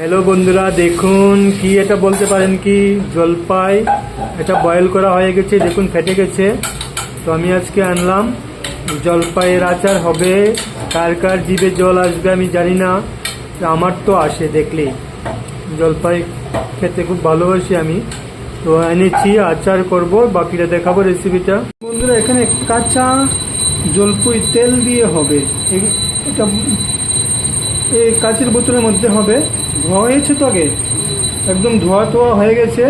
Hello বন্ধুরা, দেখুন কি এটা বলতে পারেন কি? জলপাই, এটা বয়েল করা হয়ে গেছে, দেখুন ফেটে গেছে। তো আমি আজকে আনলাম। জলপাইয়ের আচার হবে, কার কার জিভে জল আসবে আমি জানি না আমার তো আসে দেখলেই। জলপাই খেতে খুব ভালোবাসি আমি। তো এনেছি, আচার করব, বাকিটা দেখাবো রেসিপিটা বন্ধুরা, এখানে কাঁচা জলপুই তেল দিয়ে হবে। এটা এই কাঁচের বোতলের মধ্যে হবে। ধোয়া হয়েছে তো আগে? একদম ধোয়া টোয়া হয়ে গেছে।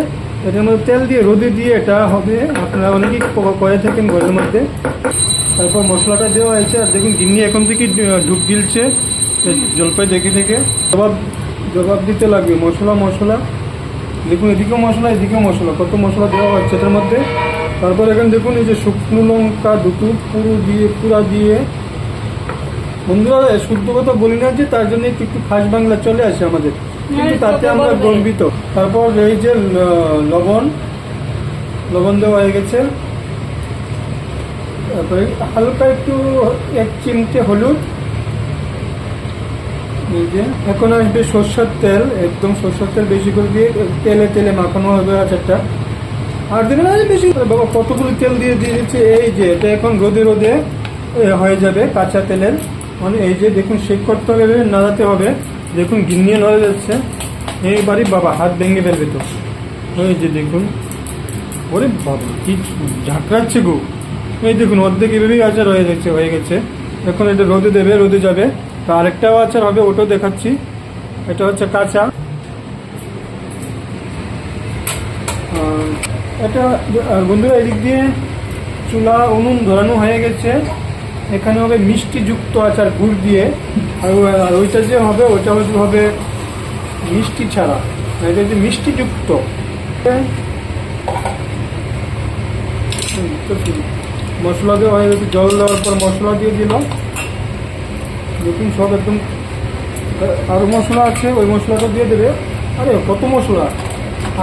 এটার মধ্যে তেল দিয়ে, রোদে দিয়ে এটা হবে। আপনারা অনেকেই করে থাকেন ঘরের মধ্যে। তারপর মশলাটা দেওয়া হয়েছে। আর দেখুন, গিন্নি এখন থেকে ঢুক দিলছে জলপাই দেখে থেকে। জবাব জবাব দিতে লাগবে। মশলা মশলা। দেখুন, এদিকেও মশলা এদিকেও মশলা। কত মশলা দেওয়া হচ্ছে এটার মধ্যে। তারপর এখানে দেখুন, এই যে শুকনো লঙ্কা, দুটো পুরো দিয়ে, পুরা দিয়ে বন্ধুরা শুদ্ধ কথা বলি না যে তার জন্য একটু একটু খাস বাংলা চলে আসে আমাদের। কিন্তু তাতে আমরা গর্বিত। তারপর এই যে লবণ লবণ দেওয়া হয়ে গেছে। তারপরে হালকা একটু এক চিমটে হলুদ। এই যে এখন আসবে সর্ষের তেল একদম সর্ষের তেল বেশি করে দিয়ে তেলে তেলে মাখানো হবে আচারটা। আর দেবে না বেশি বাবা কতগুলো তেল দিয়ে দিয়েছে এই যে এটা এখন রোদে রোদে হয়ে যাবে কাঁচা তেলের। মানে এই যে দেখুন শেক করতে হবে নাড়াতে হবে, দেখুন গিন্নিয়ে নড়ে যাচ্ছে। এইবারই বাবা, হাত ভেঙে ফেলবে তো। এই যে দেখুন, ওরে বাবা, কি ঝাঁকড়াচ্ছে গো। এই দেখুন, অর্ধেক এভাবেই আচার হয়ে যাচ্ছে হয়ে গেছে। এখন এটা রোদে দেবে, রোদে যাবে। তো আরেকটাও আচার হবে, ওটাও দেখাচ্ছি। এটা হচ্ছে কাঁচা। এটা বন্ধুরা, এদিক দিয়ে চুলা, উনুন ধরানো হয়ে গেছে। এখানে হবে মিষ্টি যুক্ত আচার, গুড় দিয়ে। আর ওইটা যে হবে, ওইটা হচ্ছে হবে মিষ্টি ছাড়া। এটা হচ্ছে মিষ্টি যুক্ত মশলা দেওয়া হয়ে জল দেওয়ার পর মশলা দিয়ে দিলাম। দেখুন সব একদম আরও মশলা আছে, ওই মশলাটা দিয়ে দেবে। আরে, কত মশলা?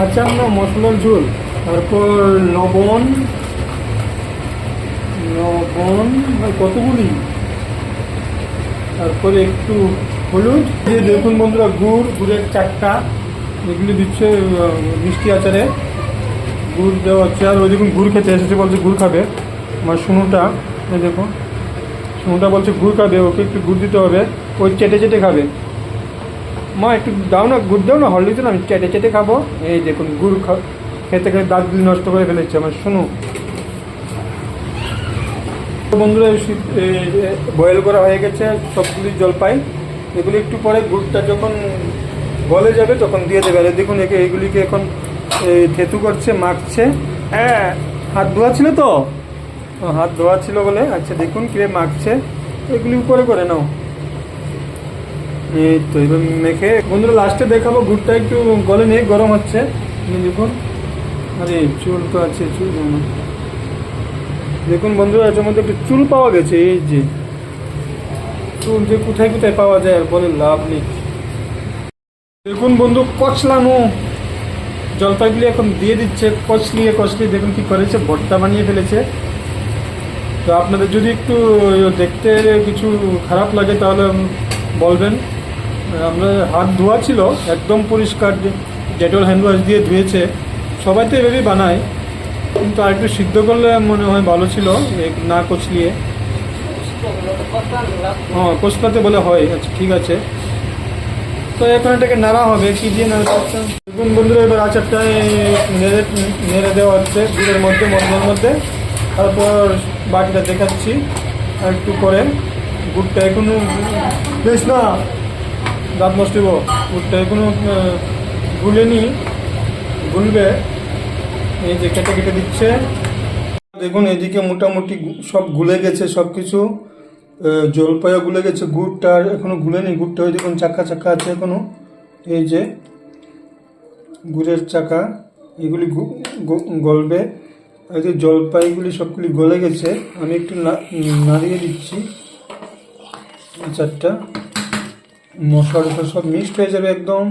আচার না, মশলার ঝোল। তারপর লবণ লবণ কতগুলি? তারপরে একটু হলুদ। দিয়ে দেখুন বন্ধুরা, গুড়, গুড়ের চারটা। এগুলি দিচ্ছে মিষ্টি আচারে। গুড় দেওয়া হচ্ছে। ওই দেখুন, গুড় খেতে এসেছে, বলছে গুড় খাবে। আমার শুনুটা দেখুন। শুনুটা বলছে গুড় খাবে, ওকে একটু গুড় দিতে হবে। ওই চেটে চেটে খাবে। মা, একটু দাও না, গুড় দাও না হলদিতে না আমি চেটে চেটে খাব। এই দেখুন, গুড় খেতে খেতে দাঁতগুলি নষ্ট করে ফেলেছে আমার শুনু বন্ধুরা বয়েল করা হয়ে গেছে সবগুলি জলপাই। এগুলি একটু পরে গুড়টা যখন গলে যাবে, তখন দিয়ে দেবে। আর দেখুন, একে, এগুলিকে এখন থেতু করছে, মাখছে। হ্যাঁ হাত ধোয়া ছিল তো? হাত ধোয়া ছিল বলে। আচ্ছা দেখুন কীভাবে মাখছে। এগুলি উপরে করে নাও। এই তো, এবার মেখে, বন্ধুরা লাস্টে দেখাবো, গুড়টা একটু গলে নিয়ে গরম হচ্ছে। দেখুন। আরে, চুল তো আছে, চুল। দেখুন বন্ধুরা, এটার মধ্যে একটু চুল পাওয়া গেছে, এই যে। চুল যে কোথায় কোথায় পাওয়া যায় আর বলে লাভ নেই। দেখুন বন্ধু, কচলানো। জলপাইগুলি এখন দিয়ে দিচ্ছে, কচলিয়ে কচলিয়ে দেখুন কি করেছে, ভর্তা বানিয়ে ফেলেছে। তো আপনাদের যদি একটু দেখতে কিছু খারাপ লাগে তাহলে বলবেন। আমরা হাত ধোয়া ছিল, একদম পরিষ্কার ডেটল হ্যান্ড ওয়াশ দিয়ে ধুয়েছে। সবাই তো এভাবেই বানায়। কিন্তু আর একটু সিদ্ধ করলে মনে হয় ভালো ছিল না কচলিয়ে। হ্যাঁ কচলাতে বলে হয় আচ্ছা ঠিক আছে। তো এখন এটাকে নাড়া হবে, কি দিয়ে নাড়া হচ্ছে দেখুন বন্ধুরা, এবার আচারটা নেড়ে নেড়ে দেওয়া হচ্ছে, দুধের মধ্যে মশলার মধ্যে। তারপর বাকিটা দেখাচ্ছি, আর একটু করে গুড়টা এখনও, বেশ না, দাঁত নষ্ট গুড়টা এখনও গুলেনি, গুলবে। এই যে কেটে কেটে দিচ্ছে। দেখুন, এদিকে মোটামুটি সব গুলে গেছে সব কিছু জলপাইও গুলে গেছে, গুড়টা আর এখনও গুলেনি। গুড়টা ওই দেখুন, চাকা চাকা আছে এখনও। এই যে গুড়ের চাকা, এগুলি গলবে। এই যে জলপাইগুলি সবগুলি গলে গেছে। আমি একটু নাড়িয়ে দিচ্ছি। আচারটা মশলা সব মিক্সড হয়ে যাবে একদম।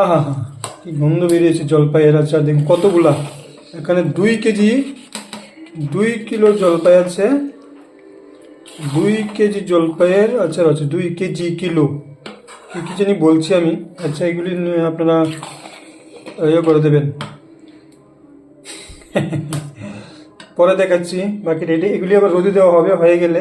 আহা হা। কি গন্ধ বেরিয়েছে জলপাইয়ের আচার দেখুন, কতগুলা? এখানে দুই কেজি, দুই কিলো জলপাই আছে, দুই কেজি জলপাইয়ের আচার আছে, দুই কেজি কিলো। কি কি জানি বলছি আমি। আচ্ছা এগুলি আপনারা ইয়ে করে দেবেন। পরে দেখাচ্ছি, বাকি রেডি এগুলি আবার রোদে দেওয়া হবে, হয়ে গেলে।